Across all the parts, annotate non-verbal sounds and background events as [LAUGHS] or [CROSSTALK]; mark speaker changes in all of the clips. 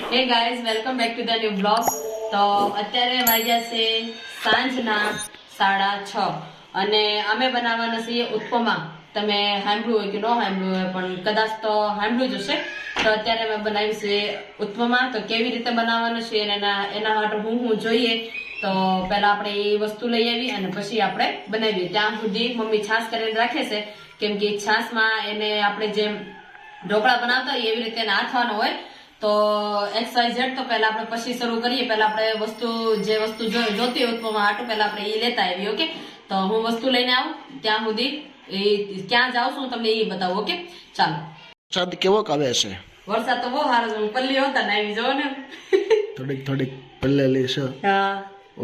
Speaker 1: Hey guys welcome back to the new blog તો અત્યારે વાગ્યા છે સાંજના સાડા છ. અને અમે બનાવવાના છીએ ઉત્પમા તમે સાંભળ્યું હોય કે ન સાંભળ્યું હોય, પણ કદાચ તો સાંભળ્યું જ હશે. તો અત્યારે અમે બનાવી છે ઉત્પમા તો કેવી રીતે બનાવવાનું છે એના એના માટે હું હું જોઈએ. તો પહેલા આપણે એ વસ્તુ લઈ આવી અને પછી આપણે બનાવીએ. ત્યાં સુધી મમ્મી છાશ કરીને રાખે છે. કેમ કે છાશમાં એને આપણે જેમ ઢોકળા બનાવતા હોય, એવી રીતે એને આથવાનું હોય. તો એક્સ વાય ઝેડ તો પહેલા આપણે પછી શરૂ કરીએ. પહેલા આપણે વસ્તુ જે વસ્તુ જોતી હોય ઉપમા હાટું પહેલા આપણે એ લેતા આવીએ ઓકે? તો હું વસ્તુ લઈને આવું. ત્યાં સુધી એ ક્યાં જાઉં છું તમને એ બતાવું ઓકે? ચાલો.
Speaker 2: વરસાદ કેવો આવે છે
Speaker 1: વરસાદ તો બહુ સારો છે. પલ્લી હોતા ને આવી જાઓ ને
Speaker 2: થોડીક થોડીક પલ્લેલી છે.
Speaker 1: હા.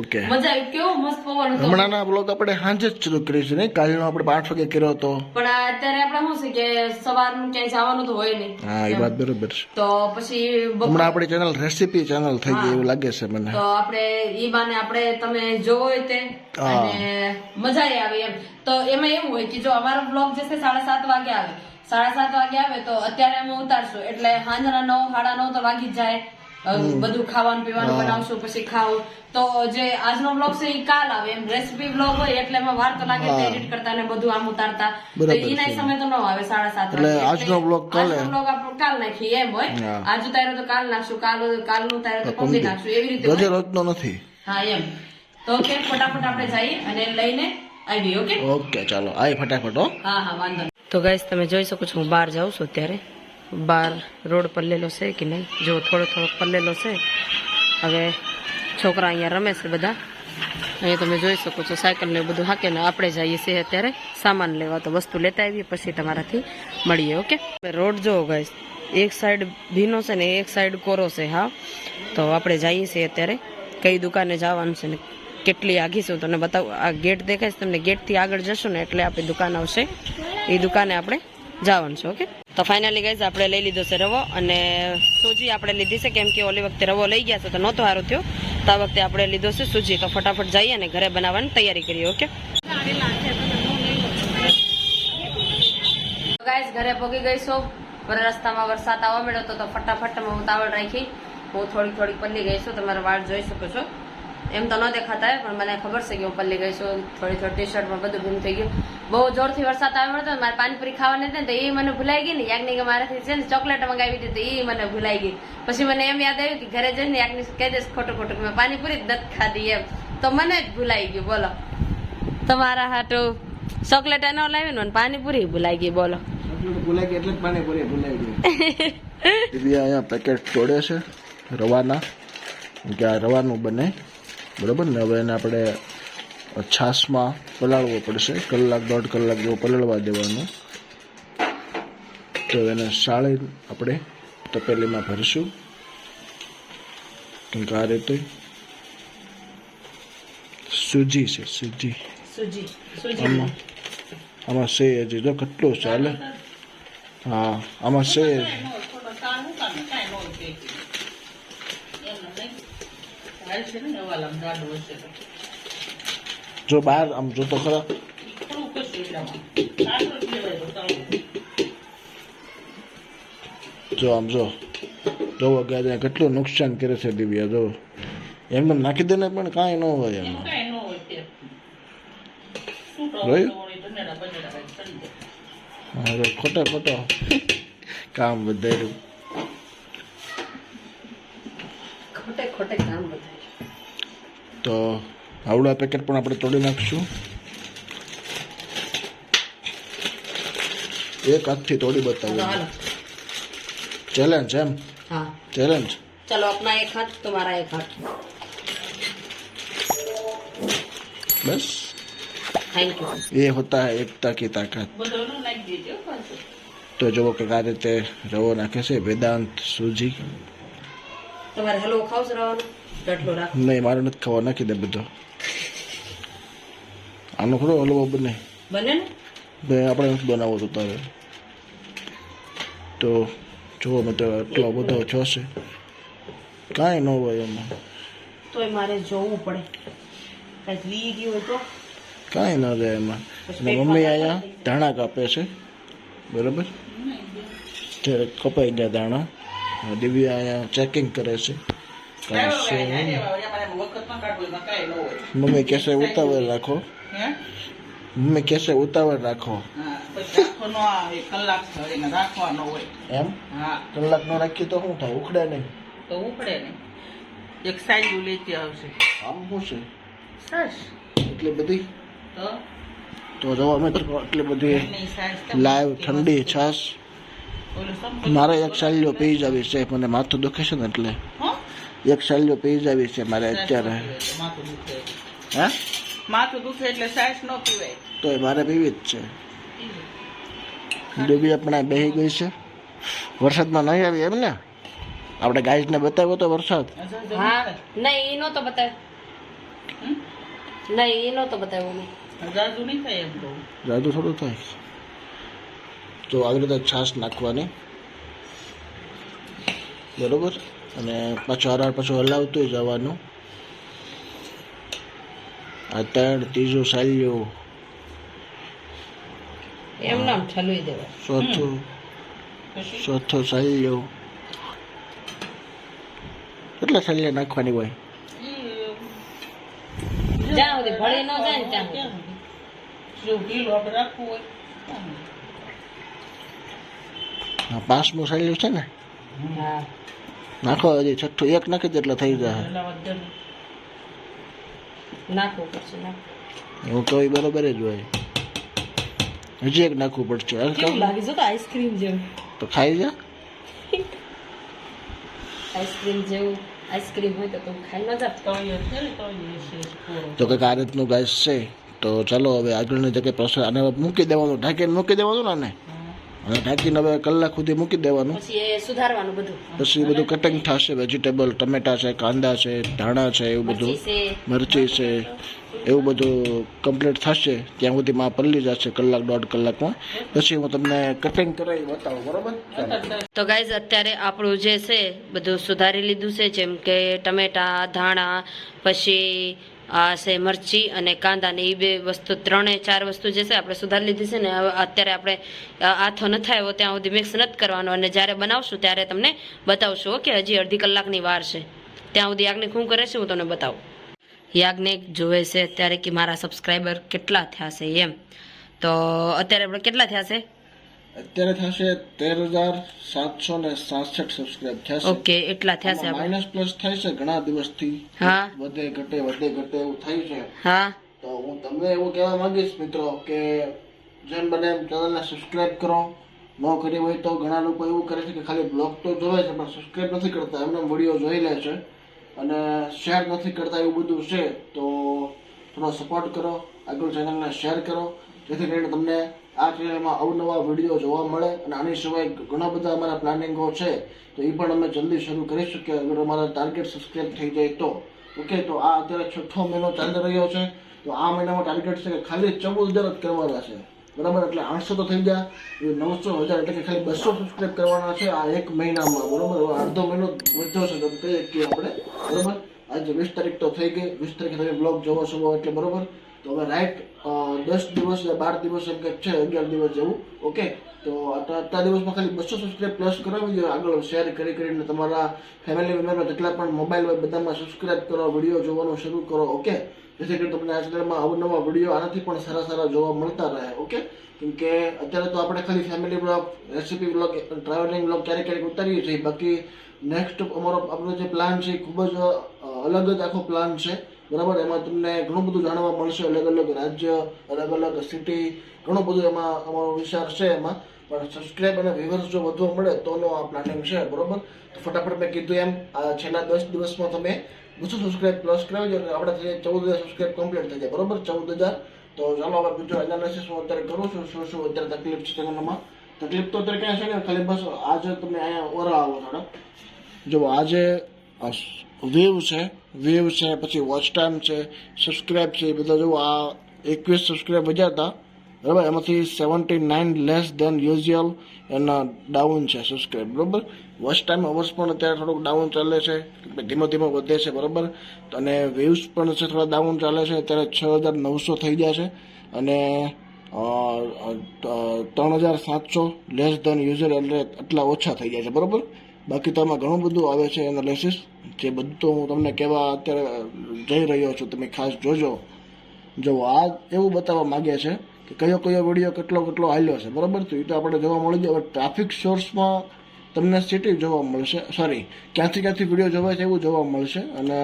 Speaker 2: ઓકે
Speaker 1: મજા આવી. કેવો મસ્ત પવન હતો.
Speaker 2: હમણાંના બ્લોગ આપણે સાંજે જ શરૂ કર્યું છે નહીં? કાલનો આપણે પાંચ વાગે કર્યો હતો.
Speaker 1: પણ અત્યારે આપણે શું છે કે સવારનું ક્યાંય જવાનું તો હોય નહીં.
Speaker 2: હા એ વાત બરોબર છે.
Speaker 1: તો પછી
Speaker 2: હમણાં આપણી ચેનલ રેસીપી ચેનલ થઈ ગઈ એવું લાગે છે મને.
Speaker 1: તો આપણે ઈ બાને આપણે તમે જોવો હોય તે. અને મજા આવે એમ. તો એમાં એવું હોય કે જો અમારો બ્લોગ જે છે સાડા સાત વાગે આવે. સાડા સાત વાગે આવે તો અત્યારે અમે ઉતારશું. એટલે સાંજના નવ સાડા નવ તો વાગી જ જાય. બધું ખાવાનું પીવાનું બનાવશું પછી ખાવ તો જે આજનો બ્લોગ છે એ કાલ આવે. એમ રેસીપી બ્લોગ હોય એટલે એમાં વાર તો લાગે એડિટ કરતા ને બધું આમ ઉતારતા. તો એના સમય તો ન આવે સાડા સાત વાગે
Speaker 2: આજનો બ્લોગ કાલે.
Speaker 1: આજનો vlog આપણો કાલ નાખીએ એમ હોય. આજ ઉતાર્યો તો કાલ નાખશું કાલ કાલનું ઉતાર્યો તો પમદી નાખશું. એવી રીતે
Speaker 2: રોજે રોજનો નથી.
Speaker 1: હા એમ. તો કે ફટાફટ આપણે જઈએ અને લઈને આવીએ ઓકે?
Speaker 2: ઓકે ચાલો. આય ફટાફટ હો.
Speaker 1: હા હા વાંધો તો ગાઈસ તમે જોઈ શકો છો હું બહાર જાઉં છું અત્યારે. બહાર રોડ પલ્લેલો છે કે નહીં? જો થોડો થોડો પલ્લેલો છે. હવે છોકરા અહીંયા રમે છે બધા. અહીંયા તમે જોઈ શકો છો સાયકલ ને બધું હાકેને આપણે જઈએ છીએ અત્યારે સામાન લેવા. તો વસ્તુ લેતા આવીએ, પછી તમારાથી મળીએ, ઓકે? રોડ જોવો ગાઈસ, એક સાઈડ ભીનો છે ને એક સાઈડ કોરો છે, હા? તો આપણે જઈએ છીએ અત્યારે. કઈ દુકાને જવાનું છે ને કેટલી આઘી છે, હું તમને બતાવું. આ ગેટ દેખાય તમને? ગેટથી આગળ જશો ને એટલે આપણી દુકાન આવશે. એ દુકાને આપણે જવાનું છે ઓકે તો ફાઇનલી ગાઈઝ આપણે લઈ લીધો છે રવો અને સૂજી આપણે લીધી છે, કેમ કે ઓલી વખતે રવો લઈ ગયા છે, તો નહોતો સારો થયો. તો આ વખતે આપણે લીધો છે સૂજી. તો ફટાફટ જઈએ અને ઘરે બનાવવાની તૈયારી કરીએ ઓકે ગાઈઝ ઘરે પગી ગઈ છો. રસ્તામાં વરસાદ આવવા મળ્યો તો ફટાફટ હું ઉતાવળ રાખી. હું થોડીક થોડીક પલ્લી ગઈ છું તમારા વાળ જોઈ શકો છો. એમ તો ન દેખાતા હોય પણ મને ખબર છે કે હું પલ્લી ગઈ છું થોડી થોડી ટી શર્ટમાં બધું ગુમ થઈ ગયું. બહુ જોરથી વરસાદ આવે હતો મારે પાણીપુરી ખાવાની હતી ને તો એ મને ભૂલાઈ ગઈ ને. યાજ્ઞિક મારાથી છે ને ચોકલેટ મંગાવી હતી તો એ મને ભૂલાઈ ગઈ. પછી મને એમ યાદ આવ્યું કે ઘરે જઈને યાજ્ઞિક કહી દઈશ ખોટું ખોટું કે મેં પાણીપુરી જ નથી ખાધી એમ. તો મને જ ભૂલાઈ ગયું બોલો. તમારા હાટું ચોકલેટ ન લાવી ને પાણીપુરી ભૂલાઈ ગઈ બોલો.
Speaker 2: ભૂલાઈ ગઈ એટલે જ પાણીપુરી ભૂલાઈ ગઈ. અહીંયા પેકેટ છોડે છે રવાના. કે આ રવાનું બને. બરાબર ને? હવે એને આપણે છાશમાં પલાળવો પડશે. કલાક દોઢ કલાક જેવું પલળવા દેવાનું. તો એને સાળી આપણે તપેલીમાં ભરીશું. કેમ કે આ રીતે સૂજી છે સૂજી. આમાં આમાં છે હજી જો કેટલું ચાલે હા આમાં છે જો બહાર આમ જો તો ખરા. જો આમ જો. જો કે કેટલું નુકસાન કરે છે દિવ્યા જો. એમને નાખી દે ને પણ કાંઈ ન હોય એમાં ખોટા ખોટા ખોટો ખોટો કામ વધાર્યું
Speaker 1: ખોટે ખોટે કામ બધા
Speaker 2: તો આવડા પેકેટ પણ આપણે તોડી નાખીશું. એક હાથથી તોડી બતાવું ચેલેન્જ એમ?
Speaker 1: હા.
Speaker 2: ચેલેન્જ
Speaker 1: ચલો આપના એક હાથ તમારા એક હાથ.
Speaker 2: બસ. એ હોતા એકતા કી તાકાત. તો જુઓ કે આ રીતે રવો નાખે છે. વેદાંત સૂજી.
Speaker 1: તમારે હલવો ખાવ છે રવાનો
Speaker 2: નહીં મારે નથી ખાવા નાખી દે બધો. આનો ખરો હલવો બને.
Speaker 1: બને ને?
Speaker 2: આપણે નથી બનાવવો તો તારે. તો જુઓ મેં તો એટલો બધો જોશે કાંઈ ન હોય એમાં.
Speaker 1: તોય મારે જોવું પડે. કંઈક વી ગયું હોય તો?
Speaker 2: કાંઈ ન રહે એમાં. અને મમ્મી અહીંયા ધાણા કાપે છે. બરાબર? ત્યારે કપાઈ ગયા દાણા દિવ્યા અહીંયા ચેકિંગ કરે છે. કાંઈ છે? નહીં. મમ્મી કહેશે ઉતાવળ રાખો. મમ્મી કહેશે ઉતાવળ રાખો.
Speaker 3: રાખવાનો હોય.
Speaker 2: એમ? કલાક નો રાખીએ તો શું થાય? ઉખડે નહીં.
Speaker 3: તો ઉપડે ને એક સાઈડ લેતી આવશે.
Speaker 2: આમ શું છે?
Speaker 3: સરસ.
Speaker 2: એટલી બધી?
Speaker 3: તો?
Speaker 2: તો જોવા મિત્રો એટલી બધી લાઈવ ઠંડી છાશ. મારે એક સાલ્યો પી જ આવી છે મને માથું દુખે છે ને એટલે? એક સાલ્યો પી આવી છે મારે અત્યારે.
Speaker 3: માથું દુખે. માથું દુખે એટલે સાઈઝ ન પીવાય.
Speaker 2: તો એ મારે પીવી જ છે. ડૂબી પણ બેહી ગઈ છે. વરસાદમાં નહીં આવી એમ ને આપણે ગાઈઝને બતાવ્યો તો વરસાદ.
Speaker 1: હા નહીં એનો તો બતાવ્યો. નહીં એનો તો બતાવ્યો મેં
Speaker 3: જાજુ નહીં થાય એમ કહું
Speaker 2: જાદુ થોડું થાય. તો આવી રીતે છાશ નાખવાની. બરોબર? અને પાછું હરાર પાછું હલાવતું જવાનું. આ ત્રણ ત્રીજું સાલ્યું.
Speaker 1: એમ નામ ઠલવી દેવા.
Speaker 2: ચોથું.
Speaker 3: ચોથો
Speaker 2: ચોથું સાલ્યું. કેટલા સાલ્યા નાખવાની હોય?
Speaker 3: ઈ
Speaker 1: જ્યાં સુધી ભળી ન જાય ને ત્યાં સુધી.
Speaker 3: ક્યાં સુધી? જો ઢીલું આપણે રાખવું હોય ત્યાં સુધી.
Speaker 2: આ પાંચમું સાલ્યું છે ને?
Speaker 1: હા.
Speaker 2: નાખો હજી છઠ્ઠું એક નાખી દે એટલે થઈ જાય હું તો એ બરોબર જ હોય. હજી એક નાખવું પડશે.
Speaker 1: લાગે? છે તો આઈસ્ક્રીમ જેવું.
Speaker 2: તો ખાઈ જા.
Speaker 1: આઈસ્ક્રીમ જેવું. આઈસ્ક્રીમ હોય તો તું ખાઈ ન જાત.
Speaker 3: છે.
Speaker 2: તો કંઈક આ રીતનું ગાઈસ છે. તો ચાલો હવે આગળની જગ્યાએ પ્રોસેસ આને મૂકી દેવાનું. ઢાંકીને મૂકી દેવાનું ને આને
Speaker 3: હા.
Speaker 2: અને ઢાંકીને હવે કલાક સુધી મૂકી દેવાનું.
Speaker 1: પછી સુધારવાનું બધું.
Speaker 2: પછી બધું કટિંગ થશે વેજીટેબલ ટમેટા છે કાંદા છે ધાણા છે એવું બધું.
Speaker 1: મરચી છે.
Speaker 2: એવું બધું કમ્પ્લીટ થશે. ત્યાં સુધીમાં માં પલ્લી જશે કલાક દોઢ કલાકમાં પછી હું તમને કટિંગ કરાવી બતાવું બરોબર?
Speaker 1: તો ગાઈઝ અત્યારે આપણું જે છે બધું સુધારી લીધું છે જેમ કે ટમેટા ધાણા પછી આ છે મરચી અને કાંદા ને એ બે વસ્તુ, ત્રણે ચાર વસ્તુ જે છે આપણે સુધારી લીધી છે ને અત્યારે આપણે આથો ન થાય ત્યાં સુધી મિક્સ નથી કરવાનો અને જ્યારે બનાવશું ત્યારે તમને બતાવશું, ઓકે? હજી અડધી કલાકની વાર છે. ત્યાં સુધી યાજ્ઞિક શું કરે છે હું તમને બતાવું. યાજ્ઞિક જોવે છે અત્યારે કે મારા સબસ્ક્રાઈબર કેટલા થયા છે એમ. તો અત્યારે આપણે કેટલા થયા છે?
Speaker 2: અત્યારે થશે તેર હજાર સાતસો ને સાસઠ સબસ્ક્રાઇબ થશે.
Speaker 1: ઓકે એટલા થયા છે
Speaker 2: માઇનસ પ્લસ થાય છે ઘણા દિવસથી.
Speaker 1: હા.
Speaker 2: વધે ઘટે વધે ઘટે એવું થાય છે.
Speaker 1: હા.
Speaker 2: તો હું તમને એવું કહેવા માંગીશ મિત્રો કે જેમ બને એમ ચેનલને સબસ્ક્રાઇબ કરો. ન કરી હોય તો ઘણા લોકો એવું કરે છે કે ખાલી બ્લોગ તો જોવે છે પણ સબસ્ક્રાઇબ નથી કરતા. એમને વીડિયો જોઈ લે છે. અને શેર નથી કરતા એવું બધું છે તો થોડો સપોર્ટ કરો. આગળ ચેનલને શેર કરો. જેથી કરીને તમને આ ચેનલમાં અવનવા વીડિયો જોવા મળે અને આની સિવાય ઘણા બધા અમારા પ્લાનિંગો છે, તો એ પણ અમે જલ્દી શરૂ કરી શકીએ અગર અમારા ટાર્ગેટ સબસ્ક્રાઈબ થઈ જાય તો. ઓકે તો આ અત્યારે છઠ્ઠો મહિનો ચાલી રહ્યો છે, તો આ મહિનામાં ટાર્ગેટ છે કે ખાલી ચૌદ હજાર જ કરવાના છે. બરાબર? એટલે આઠસો તો થઈ ગયા નવસો હજાર એટલે કે ખાલી બસો સબસ્ક્રાઈબ કરવાના છે આ એક મહિનામાં. બરાબર? અડધો મહિનો વધ્યો છે, તો કહીએ કે આપણે. બરાબર? આજે વીસ તારીખ તો થઈ ગઈ. વીસ તારીખે તમે બ્લોગ જોવો છો એટલે બરોબર? તો હવે રાઈટ દસ દિવસ યા બાર દિવસ એમ કંઈક છે, અગિયાર દિવસ જેવું, ઓકે? તો આટલા દિવસમાં ખાલી બસો સબસ્ક્રાઈબ પ્લસ કરાવી દો આગળ શેર કરી કરીને તમારા ફેમિલી મેમ્બરમાં જેટલા પણ મોબાઈલ હોય બધામાં સબસ્ક્રાઈબ કરો વીડિયો જોવાનું શરૂ કરો, ઓકે? જેથી કરીને તમને આ અવનવા વીડિયો આનાથી પણ સારા સારા જોવા મળતા રહે, ઓકે? કેમકે અત્યારે તો આપણે ખાલી family blog recipe blog travelling blog ક્યારેક ક્યારેક ઉતારીએ છીએ. બાકી નેક્સ્ટ અમારો, આપણો જે પ્લાન છે એ ખૂબ જ અલગ જ આખો પ્લાન છે. બરાબર? એમાં તમને ઘણું બધું જાણવા મળશે. અલગ અલગ રાજ્ય, અલગ અલગ સિટી ઘણું બધું એમાં અમારો વિચાર છે એમાં. પણ સબસ્ક્રાઈબ અને વ્યુઅર્સ જો વધવા મળે તોનો આ પ્લાનિંગ છે, બરોબર? તો ફટાફટ મેં કીધું એમ, આ છેલ્લા દસ દિવસમાં તમે બસો સબસ્ક્રાઈબ પ્લસ કરાવી દો આપણે થઈ ચૌદ હજાર સબસ્ક્રાઇબ કમ્પ્લીટ થઈ જાય, બરોબર? ચૌદ હજાર. તો ચાલો હવે બીજો એનાલિસિસ હું અત્યારે કરું છું, શું શું અત્યારે તકલીફ છે ચેનલમાં તકલીફ તો અત્યારે ક્યાં છે ને ખાલી બસ આજે તમે અહીંયા ઓરા આવો થોડા. જો આજે વ્યૂ છે, વેવ છે, પછી વોચ ટાઈમ છે સબસ્ક્રાઇબ છે, એ બધા જો આ એકવીસ સબસ્ક્રાઇબ વધ્યા હતા, બરાબર? એમાંથી seventy nine less than usual એના ડાઉન છે સબસ્ક્રાઇબ બરાબર? વોચ ટાઈમ અવર્સ પણ અત્યારે થોડુંક ડાઉન ચાલે છે, ધીમે ધીમે વધે છે, બરાબર? અને વ્યૂઝ પણ છે થોડા ડાઉન ચાલે છે, અત્યારે છ હજાર નવસો થઈ ગયા છે, અને ત્રણ હજાર સાતસો લેસ દેન યુઝર એટલે આટલા ઓછા થઈ જાય છે, બરાબર? બાકી તો આમાં ઘણું બધું આવે છે એનાલિસિસ જે બધું તો હું તમને કહેવા અત્યારે જઈ રહ્યો છું, તમે ખાસ જોજો. જો આ એવું બતાવવા માગે છે કે કયો કયો વીડિયો કેટલો કેટલો હાલ્યો છે, બરાબર? તો એ તો આપણે જોવા મળી જાય ટ્રાફિક સોર્સમાં તમને સિટી જોવા મળશે સોરી ક્યાંથી ક્યાંથી વીડિયો જોવાય છે એવું જોવા મળશે. અને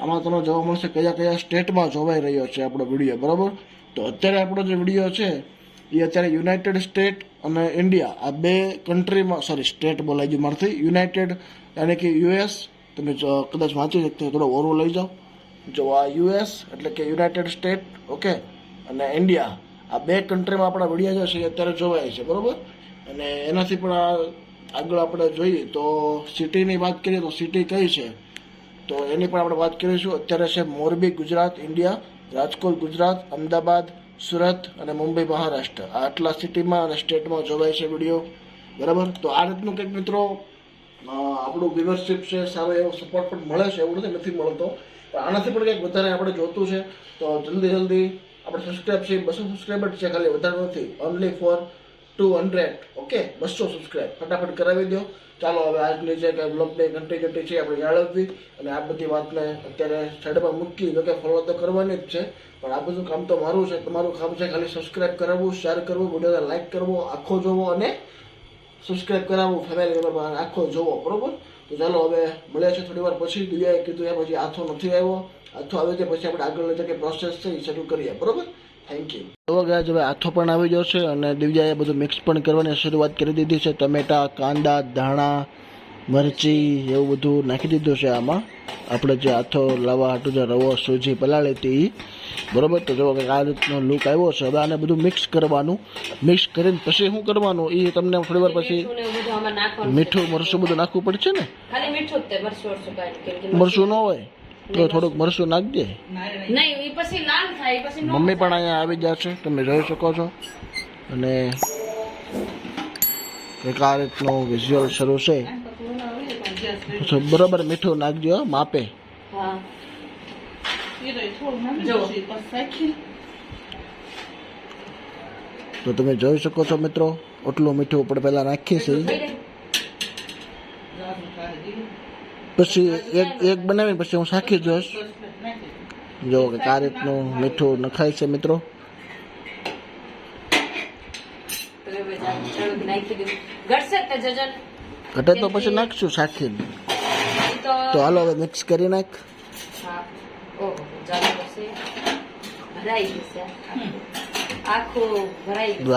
Speaker 2: આમાં તમને જોવા મળશે કયા કયા સ્ટેટમાં જોવાઈ રહ્યો છે આપણો વીડિયો, બરાબર? તો અત્યારે આપણો જે વીડિયો છે એ અત્યારે યુનાઇટેડ સ્ટેટ અને ઇન્ડિયા આ બે કન્ટ્રીમાં સોરી સ્ટેટ બોલાઈ ગયું મારથી. યુનાઇટેડ યાની કે યુએસ તમે કદાચ વાંચી શકતા થોડો ઓરો લઈ જાઓ. જો આ યુએસ એટલે કે યુનાઇટેડ સ્ટેટ ઓકે અને ઇન્ડિયા આ બે કન્ટ્રીમાં આપણા વીડિયો છે અત્યારે જોવાય છે, બરાબર? અને એનાથી પણ આગળ આપણે જોઈએ તો સિટીની વાત કરીએ તો સિટી કઈ છે? તો એની પણ આપણે વાત કરીશું. અત્યારે છે મોરબી ગુજરાત ઇન્ડિયા રાજકોટ ગુજરાત, અમદાવાદ સુરત અને મુંબઈ મહારાષ્ટ્ર. આ આટલા સિટીમાં અને સ્ટેટમાં જોવાય છે વીડિયો. બરાબર? તો આ રીતનું કંઈક મિત્રો આપણું વ્યુઅરશિપ છે, સારો એવો સપોર્ટ પણ મળે છે એવું નથી નથી મળતો. પણ આનાથી પણ કંઈક વધારે આપણે જોતું છે. તો જલ્દી જલ્દી આપણે સબસ્ક્રાઈબ છે. બસો સબસ્ક્રાઈબર છે ખાલી, વધારે નથી. Only four two hundred. Okay, બસો સબસ્ક્રાઈબ ફટાફટ કરાવી દો. ચાલો, હવે આજની જે કંઈ બ્લોગની ઘટી છે આપણે જાળવવી અને આ બધી વાતને અત્યારે સાઈડમાં મૂકી. જો કે ફોલો તો કરવાની જ છે, પણ આ બધું કામ તો મારું છે. તમારું કામ છે ખાલી સબસ્ક્રાઈબ કરાવવું શેર કરવું, વિડીયોને લાઈક કરવો, આખો જોવો અને સબસ્ક્રાઈબ કરાવવું. ફેમિલી મેમ્બર આખો જોવો, બરોબર? તો ચાલો, હવે મળ્યા છે થોડી વાર પછી. દિવ્યાએ કીધું એ પછી આથો નથી આવ્યો. આથો આવે છે પછી આપણે આગળની જે કંઈ પ્રોસેસ એ શરૂ કરીએ, બરોબર? થેન્ક યુ તો ગયા હવે આથો પણ આવી ગયો છે અને દિવ્યાએ બધું મિક્સ પણ કરવાની શરૂઆત કરી દીધી છે. ટમેટા કાંદા ધાણા મરચી એવું બધું નાખી દીધું છે આમાં. આપણે જે આથો લાવવા હાટું જે રવો સૂજી પલાળી હતી બરાબર બરોબર? તો જો કે આ રીતનો લુક આવ્યો છે. હવે આને બધું મિક્સ કરવાનું. મિક્સ કરીને પછી શું કરવાનું? એ તમને થોડી વાર પછી
Speaker 1: મીઠું મરસું બધું
Speaker 2: મરચું નાખવું પડશે ને?
Speaker 1: મરચું
Speaker 2: ન હોય? તો થોડુંક મરસું નાખજે.
Speaker 1: નહીં પછી લાલ થાય પછી
Speaker 2: મમ્મી પણ અહીંયા આવી જાય છે તમે જોઈ શકો છો. અને એક આ રીતનું વિઝ્યુઅલ શરૂ છે. બરોબર મીઠું નાખજો હો, માપે.
Speaker 3: તો થોડું નાખી
Speaker 1: જો.
Speaker 3: દઈશું, પછી શાખી.
Speaker 2: તો તમે જોઈ શકો છો મિત્રો એટલું મીઠું આપણે પહેલાં નાખીએ છીએ
Speaker 1: થઈ જાય.
Speaker 3: જાડું કાઢી દીધું.
Speaker 2: પછી એક એક બનાવીને પછી હું શાખી જોઈશ. જો કે આ રીતનું મીઠું નખાય છે મિત્રો. ઘટે તો પછી નાખશું
Speaker 1: સાખી તો
Speaker 2: હાલો હવે મિક્સ કરી નાખ.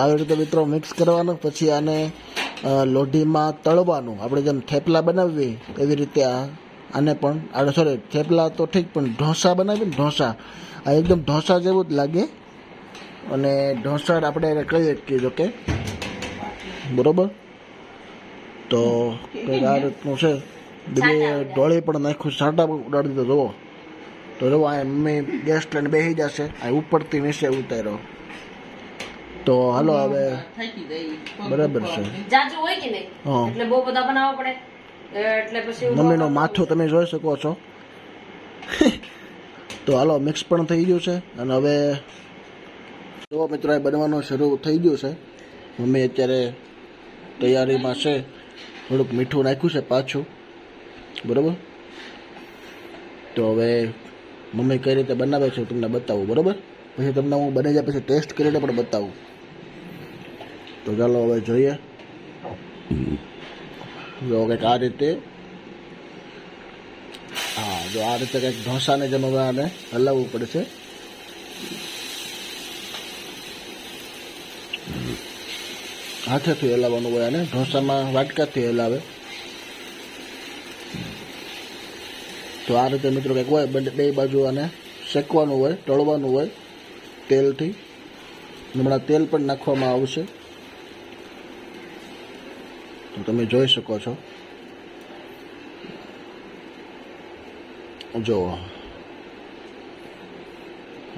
Speaker 2: આવી રીતે મિત્રો મિક્સ કરવાનું પછી આને લોઢીમાં તળવાનું. આપણે જેમ થેપલા બનાવીએ એવી રીતે આ આને પણ આ સોરી થેપલા તો ઠીક પણ ઢોસા બનાવીએ ને ઢોસા. આ એકદમ ઢોસા જેવું જ લાગે. અને ઢોસા આપણે એને કહીએ કે જો કે બરોબર? તો કંઈક આ રીતનું છે. બીજે ડોળી પણ નાખ્યું સાટા પણ ઉડાડી દીધો જુઓ. તો જુઓ આ મમ્મી ગેસ લઈને બેસી જશે. આ ઉપરથી નીચે ઉતાર્યો. તો હાલો હવે બરાબર છે.
Speaker 1: જાજુ હોય કે નહીં? એટલે બહુ બધા બનાવવા પડે. એટલે પછી
Speaker 2: મમ્મીનું માથું તમે જોઈ શકો છો. [LAUGHS] તો હાલો મિક્સ પણ થઈ ગયું છે. અને હવે જો મિત્રો એ બનવાનું શરૂ થઈ ગયું છે. મમ્મી અત્યારે તૈયારીમાં છે. થોડુંક મીઠું નાખ્યું છે પાછું. બરાબર? તો હવે મમ્મી કઈ રીતે બનાવે છે તમને બતાવું. બરાબર? પછી તમને હું બને જાય પછી ટેસ્ટ કરીને પણ બતાવું. તો ચાલો હવે જોઈએ. જો કંઈક આ રીતે. હા, જો આ રીતે કંઈક ઢોસાને જેમ હવે આને હલાવવું પડશે હાથેથી હલાવવાનું હોય અને ઢોસામાં વાટકાથી હલાવે. તો આ રીતે મિત્રો કંઈક હોય, બંને બે બાજુ આને શેકવાનું હોય, તળવાનું હોય તેલથી. હમણાં તેલ પણ નાખવામાં આવશે. તમે જોઈ શકો છો. જો.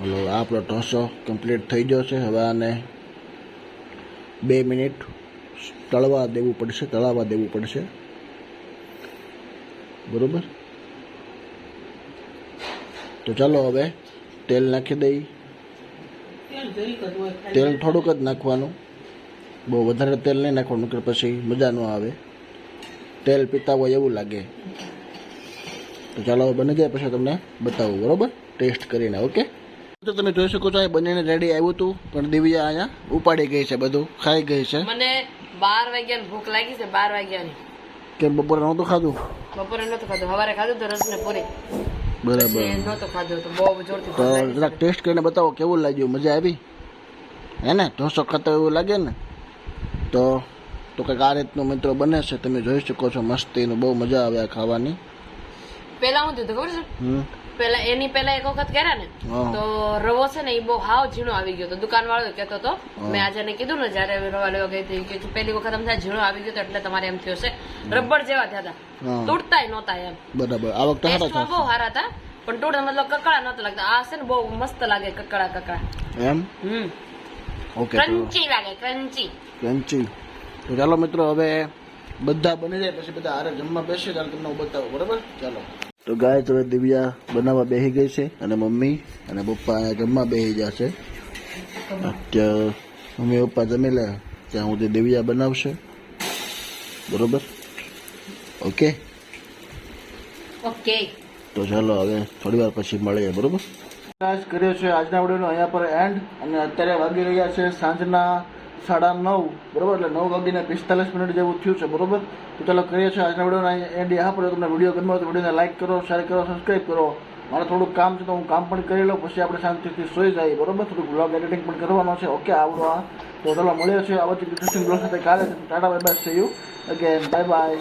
Speaker 2: હલો આ આપણો ઢોસો કમ્પ્લીટ થઈ ગયો છે. હવે આને બે મિનિટ તળવા દેવું પડશે તળાવવા દેવું પડશે. બરોબર? તો ચાલો હવે તેલ નાખી દઈ.
Speaker 3: તેલ
Speaker 2: થોડુંક જ નાખવાનું. બહુ વધારે તેલ નહીં નાખવાનું કે પછી મજા ન આવે. તેલ પીતા હોય એવું લાગે. તો ચાલો બની જાય પછી તમને બતાવું બરાબર? ટેસ્ટ કરીને ઓકે? તો તમે જોઈ શકો છો અહીં બંનેને રેડી આવ્યું હતું પણ દિવ્યા અહીંયા ઉપાડી ગઈ છે બધું ખાઈ ગઈ છે.
Speaker 1: મને બાર વાગ્યાની ભૂખ લાગી છે બાર વાગ્યાની.
Speaker 2: કે બપોરે નહોતું ખાધું?
Speaker 1: બપોરે નહોતું ખાધું સવારે ખાધું તો રસ ને પૂરી.
Speaker 2: બરાબર.
Speaker 1: નહોતું ખાધું તો બહુ જોરથી
Speaker 2: તો જરાક ટેસ્ટ કરીને બતાવો કેવું લાગ્યું મજા આવી? હે ને? ઢોસો ખાતા એવું લાગે ને? તો તો કંઈક આ રીતનું મિત્રો બને છે તમે જોઈ શકો છો મસ્તીનું બહુ મજા આવે આ ખાવાની.
Speaker 1: પેલા હું થયું ખબર છે? પેલા એની પેલા એક વખત કર્યા ને તો રવો છે ને એ બહુ હાવ ઝીણો આવી ગયો તો દુકાન વાળો કહેતો હતો મેં આજે એને કીધું ને જયારે રવા લેવા ગઈ થઈ કે પહેલી વખત અમને ઝીણો આવી ગયો એટલે તમારે એમ થયો છે. રબર જેવા થયા હતા. તૂટતાય નહોતા એમ.
Speaker 2: બરાબર. આ વખતે
Speaker 1: બહુ સારા હતા પણ તૂટતા મતલબ કકડા નહોતા લાગતા. આ છે ને બહુ મસ્ત લાગે કકડા કકડા
Speaker 2: એમ?
Speaker 1: હમ.
Speaker 2: ઓકે તો
Speaker 1: ક્રન્ચી લાગે ક્રન્ચી.
Speaker 2: ક્રન્ચી. તો ચાલો મિત્રો હવે બધા બની જાય પછી બધા હારે જમવા બેસે ત્યારે તમને હું બતાવું બરાબર? ચાલો. તો ગાય તો દિવ્યા બનાવવા બેસી ગઈ છે અને મમ્મી અને પપ્પા જમવા બેસી જશે અત્યારે મમ્મી પપ્પા જમી લે ત્યાં સુધી દિવ્યા બનાવશે. બરોબર? ઓકે
Speaker 1: ઓકે
Speaker 2: તો ચાલો હવે થોડી વાર પછી મળીએ બરોબર? કર્યો છે. આજના વિડીયોનો અહીંયા પર એન્ડ અને અત્યારે વાગી રહ્યા છે સાંજના સાડા નવ. બરોબર? એટલે નવ વાગીને પિસ્તાલીસ મિનિટ જેવું થયું છે. બરોબર? તો ચાલો કરીએ છીએ આજના વિડીયોનો. એન્ડ યહાં પર તમને વીડિયો ગમ્યો તો વિડીયોને લાઈક કરો શેર કરો સબસ્ક્રાઈબ કરો. મારે થોડું કામ છે તો હું કામ પણ કરી લઉં, પછી આપણે શાંતિથી સોઈ જઈએ. બરોબર? થોડું બ્લોગ એડિટિંગ પણ કરવાનો છે. ઓકે, આવડો આ. તો ચાલો મળ્યો છે આ જ ઇન્ટરેસ્ટિંગ બ્લોગ સાથે કાલે. Tata bye bye see you again bye bye